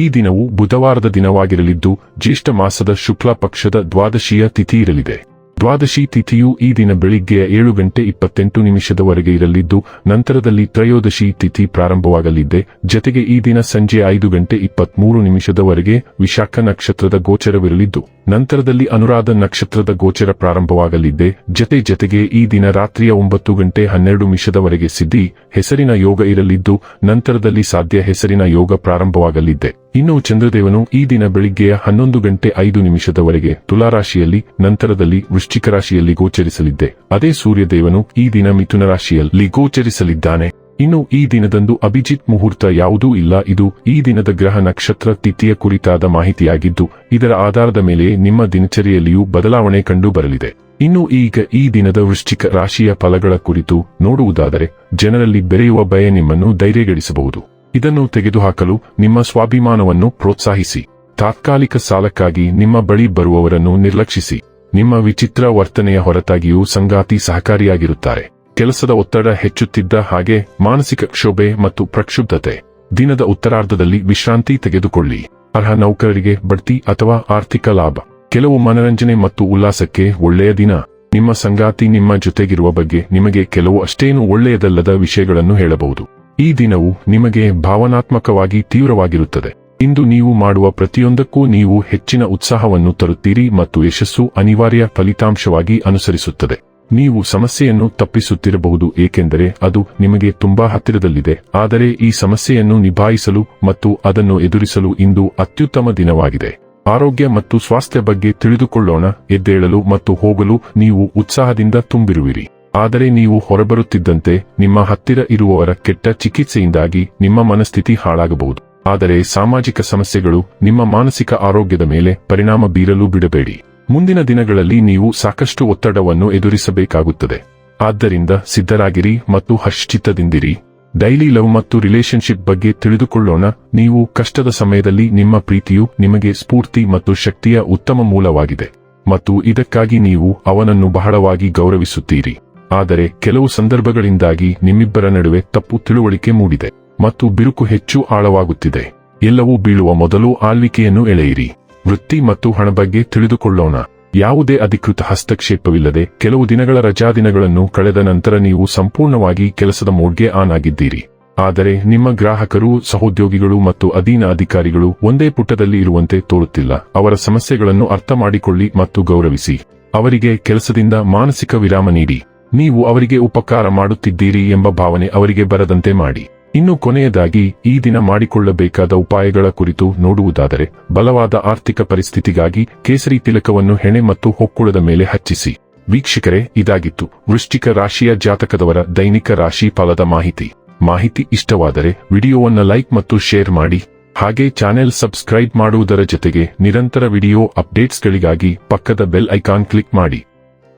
ಈ ದಿನವು ಬುಧವಾರದ ದಿನವಾಗಿರಲಿದ್ದು, ಜ್ಯೇಷ್ಠ ಮಾಸದ ಶುಕ್ಲ ಪಕ್ಷದ ದ್ವಾದಶಿಯ ತಿಥಿ ಇರಲಿದೆ. ದ್ವಾದಶಿ ತಿಥಿಯು ಈ ದಿನ ಬೆಳಿಗ್ಗೆಯ ಏಳು ಗಂಟೆ ಇಪ್ಪತ್ತೆಂಟು ನಿಮಿಷದವರೆಗೆ ಇರಲಿದ್ದು, ನಂತರದಲ್ಲಿ ತ್ರಯೋದಶಿ ತಿಥಿ ಪ್ರಾರಂಭವಾಗಲಿದೆ. ಜತೆಗೆ ಈ ದಿನ ಸಂಜೆ ಐದು ಗಂಟೆ ಇಪ್ಪತ್ಮೂರು ನಿಮಿಷದವರೆಗೆ ವಿಶಾಖ ನಕ್ಷತ್ರದ ಗೋಚರವಿರಲಿದ್ದು, ನಂತರದಲ್ಲಿ ಅನುರಾಧ ನಕ್ಷತ್ರದ ಗೋಚರ ಪ್ರಾರಂಭವಾಗಲಿದೆ. ಜತೆ ಜತೆಗೆ ಈ ದಿನ ರಾತ್ರಿಯ ಒಂಬತ್ತು ಗಂಟೆ ಹನ್ನೆರಡು ನಿಮಿಷದವರೆಗೆ ಸಿದ್ಧಿ, ಹೆಸರಿನ ಯೋಗ ಇರಲಿದ್ದು, ನಂತರದಲ್ಲಿ ಸಾಧ್ಯ ಹೆಸರಿನ ಯೋಗ ಪ್ರಾರಂಭವಾಗಲಿದೆ. ಇನ್ನು ಚಂದ್ರದೇವನು ಈ ದಿನ ಬೆಳಿಗ್ಗೆಯ ಹನ್ನೊಂದು ಗಂಟೆ ಐದು ನಿಮಿಷದವರೆಗೆ ತುಲಾರಾಶಿಯಲ್ಲಿ, ನಂತರದಲ್ಲಿ ವೃಶ್ಚಿಕ ರಾಶಿಯಲ್ಲಿ ಗೋಚರಿಸಲಿದ್ದೆ. ಅದೇ ಸೂರ್ಯದೇವನು ಈ ದಿನ ಮಿಥುನ ರಾಶಿಯಲ್ಲಿ ಗೋಚರಿಸಲಿದ್ದಾನೆ. ಇನ್ನು ಈ ದಿನದಂದು ಅಭಿಜಿತ್ ಮುಹೂರ್ತ ಯಾವುದೂ ಇಲ್ಲ. ಇದು ಈ ದಿನದ ಗ್ರಹ ನಕ್ಷತ್ರ ತಿಥಿಯ ಕುರಿತಾದ ಮಾಹಿತಿಯಾಗಿದ್ದು, ಇದರ ಆಧಾರದ ಮೇಲೆ ನಿಮ್ಮ ದಿನಚರಿಯಲ್ಲಿಯೂ ಬದಲಾವಣೆ ಕಂಡು ಬರಲಿದೆ. ಇನ್ನು ಈಗ ಈ ದಿನದ ವೃಶ್ಚಿಕ ರಾಶಿಯ ಫಲಗಳ ಕುರಿತು ನೋಡುವುದಾದರೆ, ಜನರಲ್ಲಿ ಬೆರೆಯುವ ಭಯ ನಿಮ್ಮನ್ನು ಧೈರ್ಯಗೆಡಿಸಬಹುದು. ಇದನ್ನು ತೆಗೆದುಹಾಕಲು ನಿಮ್ಮ ಸ್ವಾಭಿಮಾನವನ್ನು ಪ್ರೋತ್ಸಾಹಿಸಿ. ತಾತ್ಕಾಲಿಕ ಸಾಲಕ್ಕಾಗಿ ನಿಮ್ಮ ಬಳಿ ಬರುವವರನ್ನು ನಿರ್ಲಕ್ಷಿಸಿ. ನಿಮ್ಮ ವಿಚಿತ್ರ ವರ್ತನೆಯ ಹೊರತಾಗಿಯೂ ಸಂಗಾತಿ ಸಹಕಾರಿಯಾಗಿರುತ್ತಾರೆ. ಕೆಲಸದ ಒತ್ತಡ ಹೆಚ್ಚುತ್ತಿದ್ದ ಹಾಗೆ ಮಾನಸಿಕ ಕ್ಷೋಭೆ ಮತ್ತು ಪ್ರಕ್ಷುಬ್ಧತೆ. ದಿನದ ಉತ್ತರಾರ್ಧದಲ್ಲಿ ವಿಶ್ರಾಂತಿ ತೆಗೆದುಕೊಳ್ಳಿ. ಅರ್ಹ ನೌಕರರಿಗೆ ಬಡ್ತಿ ಅಥವಾ ಆರ್ಥಿಕ ಲಾಭ. ಕೆಲವು ಮನರಂಜನೆ ಮತ್ತು ಉಲ್ಲಾಸಕ್ಕೆ ಒಳ್ಳೆಯ ದಿನ. ನಿಮ್ಮ ಸಂಗಾತಿ ನಿಮ್ಮ ಜೊತೆಗಿರುವ ಬಗ್ಗೆ ನಿಮಗೆ ಕೆಲವು ಅಷ್ಟೇನು ಒಳ್ಳೆಯದಲ್ಲದ ವಿಷಯಗಳನ್ನು ಹೇಳಬಹುದು. ಈ ದಿನವು ನಿಮಗೆ ಭಾವನಾತ್ಮಕವಾಗಿ ತೀವ್ರವಾಗಿರುತ್ತದೆ. ಇಂದು ನೀವು ಮಾಡುವ ಪ್ರತಿಯೊಂದಕ್ಕೂ ನೀವು ಹೆಚ್ಚಿನ ಉತ್ಸಾಹವನ್ನು ತರುತ್ತೀರಿ ಮತ್ತು ಯಶಸ್ಸು ಅನಿವಾರ್ಯ ಫಲಿತಾಂಶವಾಗಿ ಅನುಸರಿಸುತ್ತದೆ. ನೀವು ಸಮಸ್ಯೆಯನ್ನು ತಪ್ಪಿಸುತ್ತಿರಬಹುದು ಏಕೆಂದರೆ ಅದು ನಿಮಗೆ ತುಂಬಾ ಹತ್ತಿರದಲ್ಲಿದೆ, ಆದರೆ ಈ ಸಮಸ್ಯೆಯನ್ನು ನಿಭಾಯಿಸಲು ಮತ್ತು ಅದನ್ನು ಎದುರಿಸಲು ಇಂದು ಅತ್ಯುತ್ತಮ ದಿನವಾಗಿದೆ. ಆರೋಗ್ಯ ಮತ್ತು ಸ್ವಾಸ್ಥ್ಯ ಬಗ್ಗೆ ತಿಳಿದುಕೊಳ್ಳೋಣ, ಎದ್ದೇಳಲು ಮತ್ತು ಹೋಗಲು ನೀವು ಉತ್ಸಾಹದಿಂದ ತುಂಬಿರುವಿರಿ. ಆದರೆ ನೀವು ಹೊರಬರುತ್ತಿದ್ದಂತೆ ನಿಮ್ಮ ಹತ್ತಿರ ಇರುವವರ ಕೆಟ್ಟ ಚಿಕಿತ್ಸೆಯಿಂದಾಗಿ ನಿಮ್ಮ ಮನಸ್ಥಿತಿ ಹಾಳಾಗಬಹುದು. ಆದರೆ ಸಾಮಾಜಿಕ ಸಮಸ್ಯೆಗಳು ನಿಮ್ಮ ಮಾನಸಿಕ ಆರೋಗ್ಯದ ಮೇಲೆ ಪರಿಣಾಮ ಬೀರಲು ಬಿಡಬೇಡಿ. ಮುಂದಿನ ದಿನಗಳಲ್ಲಿ ನೀವು ಸಾಕಷ್ಟು ಒತ್ತಡವನ್ನು ಎದುರಿಸಬೇಕಾಗುತ್ತದೆ. ಆದ್ದರಿಂದ ಸಿದ್ಧರಾಗಿರಿ ಮತ್ತು ಹಶ್ಚಿತ್ತದಿಂದಿರಿ ಡೈಲಿ ಲವ್ ಮತ್ತು ರಿಲೇಶನ್ಶಿಪ್ ಬಗ್ಗೆ ತಿಳಿದುಕೊಳ್ಳೋಣ. ನೀವು ಕಷ್ಟದ ಸಮಯದಲ್ಲಿ ನಿಮ್ಮ ಪ್ರೀತಿಯು ನಿಮಗೆ ಸ್ಫೂರ್ತಿ ಮತ್ತು ಶಕ್ತಿಯ ಉತ್ತಮ ಮೂಲವಾಗಿದೆ. ಮತ್ತು ಇದಕ್ಕಾಗಿ ನೀವು ಅವನನ್ನು ಬಹಳವಾಗಿ ಗೌರವಿಸುತ್ತೀರಿ. ಆದರೆ ಕೆಲವು ಸಂದರ್ಭಗಳಿಂದಾಗಿ ನಿಮ್ಮಿಬ್ಬರ ನಡುವೆ ತಪ್ಪು ತಿಳುವಳಿಕೆ ಮೂಡಿದೆ ಮತ್ತು ಬಿರುಕು ಹೆಚ್ಚು ಆಳವಾಗುತ್ತಿದೆ. ಎಲ್ಲವೂ ಬೀಳುವ ಮೊದಲು ಆಳ್ವಿಕೆಯನ್ನು ಎಳೆಯಿರಿ. ವೃತ್ತಿ ಮತ್ತು ಹಣ ಬಗ್ಗೆ ತಿಳಿದುಕೊಳ್ಳೋಣ. ಯಾವುದೇ ಅಧಿಕೃತ ಹಸ್ತಕ್ಷೇಪವಿಲ್ಲದೆ ಕೆಲವು ದಿನಗಳ ರಜಾದಿನಗಳನ್ನು ಕಳೆದ ನಂತರ ನೀವು ಸಂಪೂರ್ಣವಾಗಿ ಕೆಲಸದ ಮೋಡ್ಗೆ ಆನ್ ಆಗಿದ್ದೀರಿ ಆದರೆ ನಿಮ್ಮ ಗ್ರಾಹಕರು, ಸಹೋದ್ಯೋಗಿಗಳು ಮತ್ತು ಅಧೀನ ಅಧಿಕಾರಿಗಳು ಒಂದೇ ಪುಟದಲ್ಲಿ ಇರುವಂತೆ ತೋರುತ್ತಿಲ್ಲ. ಅವರ ಸಮಸ್ಯೆಗಳನ್ನು ಅರ್ಥ ಮಾಡಿಕೊಳ್ಳಿ ಮತ್ತು ಗೌರವಿಸಿ. ಅವರಿಗೆ ಕೆಲಸದಿಂದ ಮಾನಸಿಕ ವಿರಾಮ ನೀಡಿ. ನೀವು ಅವರಿಗೆ ಉಪಕಾರ ಮಾಡುತ್ತಿದ್ದೀರಿ ಎಂಬ ಭಾವನೆ ಅವರಿಗೆ ಬರದಂತೆ ಮಾಡಿ. ಇನ್ನು ಕೊನೆಯದಾಗಿ, ಈ ದಿನ ಮಾಡಿಕೊಳ್ಳಬೇಕಾದ ಉಪಾಯಗಳ ಕುರಿತು ನೋಡುವುದಾದರೆ, ಬಲವಾದ ಆರ್ಥಿಕ ಪರಿಸ್ಥಿತಿಗಾಗಿ ಕೇಸರಿ ತಿಲಕವನ್ನು ಹೆಣೆ ಮತ್ತು ಹೊಕ್ಕುಳದ ಮೇಲೆ ಹಚ್ಚಿಸಿ. ವೀಕ್ಷಕರೇ, ಇದಾಗಿತ್ತು. ವೃಶ್ಚಿಕ ರಾಶಿಯ ಜಾತಕದವರ ದೈನಿಕ ರಾಶಿ ಫಲದ ಮಾಹಿತಿ. ಮಾಹಿತಿ ಇಷ್ಟವಾದರೆ, ವಿಡಿಯೋವನ್ನು ಲೈಕ್ ಮತ್ತು ಶೇರ್ ಮಾಡಿ. ಹಾಗೆ ಚಾನೆಲ್ ಸಬ್ಸ್ಕ್ರೈಬ್ ಮಾಡುವುದರ ಜೊತೆಗೆ ನಿರಂತರ ವಿಡಿಯೋ ಅಪ್ಡೇಟ್ಸ್ಗಳಿಗಾಗಿ ಪಕ್ಕದ ಬೆಲ್ ಐಕಾನ್ ಕ್ಲಿಕ್ ಮಾಡಿ.